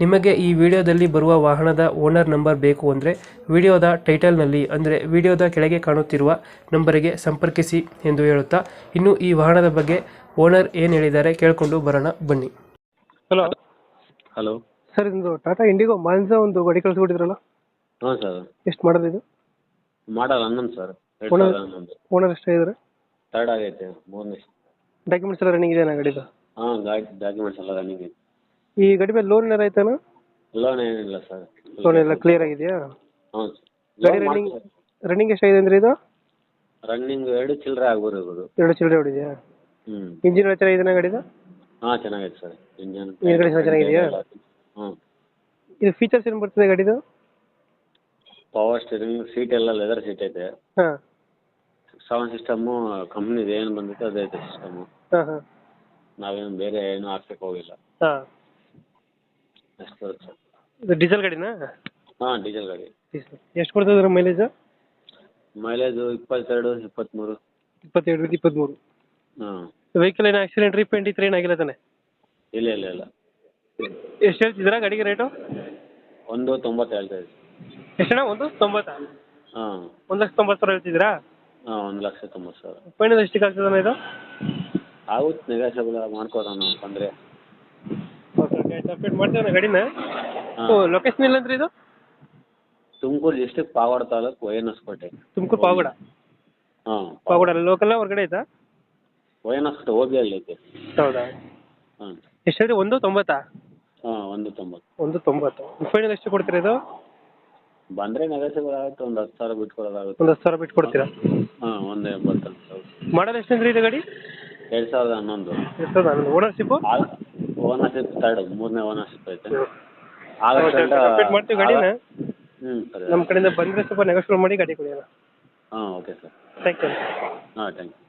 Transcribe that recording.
ನಿಮಗೆ ಈ ವಿಡಿಯೋದಲ್ಲಿ ಬರುವ ವಾಹನದ ಓನರ್ ನಂಬರ್ ಬೇಕು ಅಂದರೆ ವಿಡಿಯೋದ ಟೈಟಲ್ನಲ್ಲಿ ಅಂದರೆ ವಿಡಿಯೋದ ಕೆಳಗೆ ಕಾಣುತ್ತಿರುವ ನಂಬರಿಗೆ ಸಂಪರ್ಕಿಸಿ ಎಂದು ಹೇಳುತ್ತಾ ಇನ್ನು ಈ ವಾಹನದ ಬಗ್ಗೆ ಓನರ್ ಏನು ಹೇಳಿದ್ದಾರೆ ಕೇಳಿಕೊಂಡು ಬರೋಣ ಬನ್ನಿ. ಹಲೋ. ಹಲೋ. ಸರ್ ಇದು ಟಾಟಾ ಇಂಡಿಗೋ ಮಾನ್ಸ ಒಂದು ಗಾಡಿ ಕಳಿಸ್ಕೊಟ್ಟಿದ್ರಲ್ಲ? ಹಾಂ ಸರ್. ಎಷ್ಟು ಮಾಡೋದು ಇದು? ಮಾಡಲ್ಲ ಹನ್ನೊಂದು ಸರ್. ಎರಡು ಒಳ್ಳೆ- ಸಾವಿರದ ಹನ್ನೊಂದು. ಓನರ್ ಎಷ್ಟಾಗಿದ್ದಾರೆ ತರ್ಡ್ ಆಗೈತೆ ಮೂರನೇ. ಡಾಕ್ಯುಮೆಂಟ್ಸ್ ಎಲ್ಲ ರನ್ನಿಂಗ್ ಇದೆಯಾ ಗಾಡಿದು? ಹಾಂ ಗಾಡಿ ಡಾಕ್ಯುಮೆಂಟ್ಸ್ ಎಲ್ಲ ರನ್ನಿಂಗ್ ಐತೆ ಈ ಗಾಡಿ ಮೇಲೆ ಲೋನ್ ಏನಾರು ಆಯ್ತಾನ? ಲೋನ್ ಏನಿಲ್ಲ ಸರ್ ಲೋನ್ ಎಲ್ಲ ಕ್ಲಿಯರ್ ಆಗಿದೆಯಾ? ಹ್ಞೂ ಗಾಡಿ ರನ್ನಿಂಗ್ ರನ್ನಿಂಗ್ ಎಷ್ಟಾಗಿದೆ ಅಂದ್ರೆ ಇದು? ರನ್ನಿಂಗ್ ಎರಡು ಚಿಲ್ಲರೆ ಆಗ್ಬೋದು ಎರಡು ಚಿಲ್ಲರೆ ಹೊಡಿದೆಯಾ? ಹ್ಮ್ ಇಂಜಿನ್ ಚೆನ್ನಾಗಿದೆ ಗಾಡಿದು? ಹಾ ಚೆನ್ನಾಗಿದೆ ಸರ್ ಇಂಜಿನ್ ಇಂಜಿನ್ ಎಲ್ಲ ಚೆನ್ನಾಗಿದೆಯಾ? ಹ್ಮ್ ಇದು ಫೀಚರ್ಸ್ ಏನು ಬರ್ತದೆ ಗಾಡಿದು? ಪವರ್ ಸ್ಟೀರಿಂಗ್ ಸೀಟ್ ಎಲ್ಲ ಲೆದರ್ ಸೀಟ್ ಐತೆ. ಹಾಂ. ಸೌಂಡ್ ಸಿಸ್ಟಮ್ ಕಂಪ್ನಿದು ಏನು ಬಂದಿತ್ತು ಅದೇ ಐತೆ ಸಿಸ್ಟಮು ಹಾಂ ಹಾಂ. ನಾವೇನು ಬೇರೆ ಏನು ಹಾಕ್ಸಕ್ಕೆ ಹೋಗಿಲ್ಲ. ಹಾಂ. ಅಷ್ಟು ಬರುತ್ತೆ ಸರ್ ಇದು ಡೀಸೆಲ್ ಗಾಡಿನಾ? ಹಾಂ ಡೀಸೆಲ್ ಗಾಡಿ. ಎಷ್ಟು ಕೊಡ್ತದೆ ಮೈಲೇಜ್ ಮೈಲೇಜು ಇಪ್ಪತ್ತೆರಡು ಇಪ್ಪತ್ತ್ಮೂರು ಇಪ್ಪತ್ತೆರಡು ಇಪ್ಪತ್ತ್ಮೂರು ಹಾಂ. ವೆಹಿಕಲ್ ಏನು ಆಕ್ಸಿಡೆಂಟ್ ರೀಪೇಂಟ್ ಇತ್ತು ಏನಾಗಿಲ್ಲ ತಾನೆ? ಇಲ್ಲ ಇಲ್ಲ ಇಲ್ಲ. ಎಷ್ಟು ಹೇಳ್ತಿದ್ದೀರಾ ಗಾಡಿಗೆ ರೇಟು ಒಂದು ತೊಂಬತ್ತು ಹೇಳ್ತಾ ಇದ್ದೀವಿ ಎಷ್ಟಣ್ಣ? ಒಂದು ತೊಂಬತ್ತಾ? ಹಾಂ. ಒಂದು ಲಕ್ಷ ತೊಂಬತ್ತು ಸಾವಿರ ಹೇಳ್ತಿದ್ದೀರಾ? ಹಾಂ ಒಂದು ಲಕ್ಷ ತೊಂಬತ್ತು ಸಾವಿರ. ಫೈನಲ್ ಎಷ್ಟಕ್ಕೆ ಆಗ್ತದಣ್ಣ ಇದು ಆಗುತ್ತೆ ನೆಗೋಷಿಯಬಲ್ ಮಾಡ್ಕೊಡೋಣ ಬಂದರೆ ಅಪ್ಡೇಟ್ ಮಾಡ್ತೀವಣ್ಣ ಗಾಡಿನ. ಓ ಲೊಕೇಶನ್ ಇಲ್ಲಂದ್ರೆ ಇದು? Tumakuru district Pavagada taluk Y N Hosakote Tumakuru Pavagada? ಹಾಂ ಪಾವಗಡ ಲೋಕಲ್ ಹೊರಗಡೆ ಆಯ್ತಾ ವೈ ಎನ್ ಓಬಿ ಹೋಗಿ ಐತೆ. ಹೌದಾ? ಹಾಂ. ಎಷ್ಟು ಹೇಳಿದ್ರೆ ಒಂದು ತೊಂಬತ್ತಾ? ಹಾಂ ಒಂದು ತೊಂಬತ್ತು. ಒಂದು ತೊಂಬತ್ತು. ಫೈನಲ್ ಎಷ್ಟು ಕೊಡ್ತೀರಾ ಇದು? ಬಂದ್ರೆ ನೆಗೋಷಿಯಬಲ್ ಆಗುತ್ತೆ ಒಂದು ಹತ್ತು ಸಾವಿರ ಬಿಟ್ಕೊಡೋದಾಗುತ್ತೆ. ಒಂದು ಹತ್ತು ಸಾವಿರ ಬಿಟ್ಟು ಕೊಡ್ತೀರಾ ಹಾಂ ಒಂದು ಎಂಬತ್ತು ಮಾಡಲ್ ಎಷ್ಟು ಅಂದ್ರೆ ಇದು ಗಾಡಿ? ಎರಡು ಸಾವಿರದ ಹನ್ನೊಂದು. ಎಷ್ಟು ಹನ್ನೊಂದು. ಓನರ್ಶಿಪ್ಪು ಓನರ್ಶಿಪ್ ತರ್ಡ್ ಮೂರನೇ ಓನರ್ಶಿಪ್ ಐತೆ. ಸಪ್ರೇಟ್ ಮಾಡ್ತೀವಿ ಗಾಡಿನ? ಹ್ಞೂ ಸರಿ ನಮ್ಮ ಕಡೆಯಿಂದ ಬಂದರೆ ಸ್ವಲ್ಪ ನೆಗೋಷಿಯೇಟ್ ಮಾಡಿ ಗಾಡಿ ಕೊಡಿ ಹಾಂ ಓಕೆ ಸರ್. ಥ್ಯಾಂಕ್ ಯು ಹಾಂ ಥ್ಯಾಂಕ್ ಯು